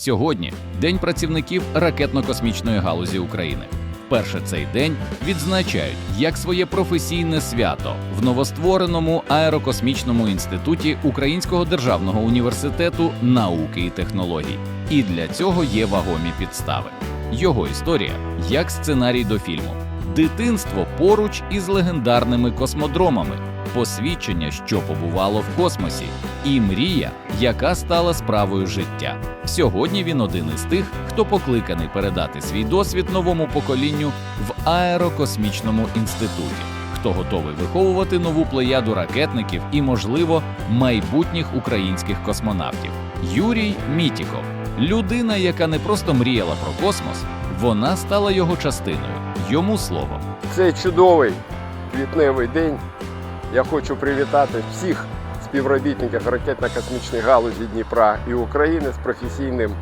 Сьогодні день працівників ракетно-космічної галузі України. Вперше цей день відзначають як своє професійне свято в новоствореному аерокосмічному інституті Українського державного університету науки і технологій. І для цього є вагомі підстави. Його історія як сценарій до фільму, дитинство поруч із легендарними космодромами, посвідчення, що побувало в космосі, і мрія, яка стала справою життя. Сьогодні він один із тих, хто покликаний передати свій досвід новому поколінню в аерокосмічному інституті, хто готовий виховувати нову плеяду ракетників і, можливо, майбутніх українських космонавтів. Юрій Мітіков людина, яка не просто мріяла про космос, вона стала його частиною. Йому слово. Цей чудовий квітневий день. Я хочу привітати всіх співробітників ракетно-космічної галузі Дніпра і України з професійним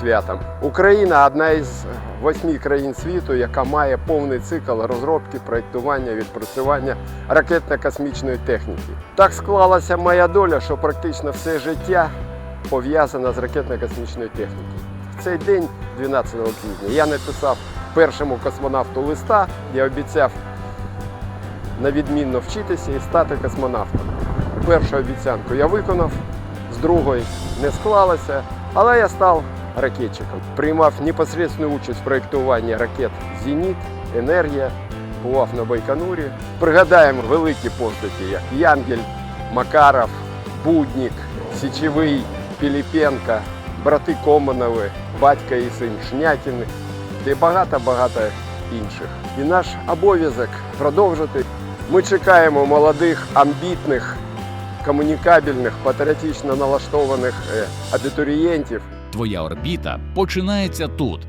святом. Україна одна із восьми країн світу, яка має повний цикл розробки, проєктування, відпрацювання ракетно-космічної техніки. Так склалася моя доля, що практично все життя пов'язано з ракетно-космічною технікою. В цей день, 12 квітня, я написав першому космонавту листа, я обіцяв на відмінно вчитися і стати космонавтом. Першу обіцянку я виконав, з другої не склалося, але я став ракетчиком. Приймав непосередню участь в проєктуванні ракет Зеніт, Енергія, бував на Байконурі. Пригадаємо великі постаті, як Янгель, Макаров, Буднік, Січовий, Піліпенка, брати Команови, батька і син Шнятіни і багато-багато інших. І наш обов'язок продовжити. Ми чекаємо молодих, амбітних, комунікабельних, патріотично налаштованих е, абітурієнтів. Твоя орбіта починається тут.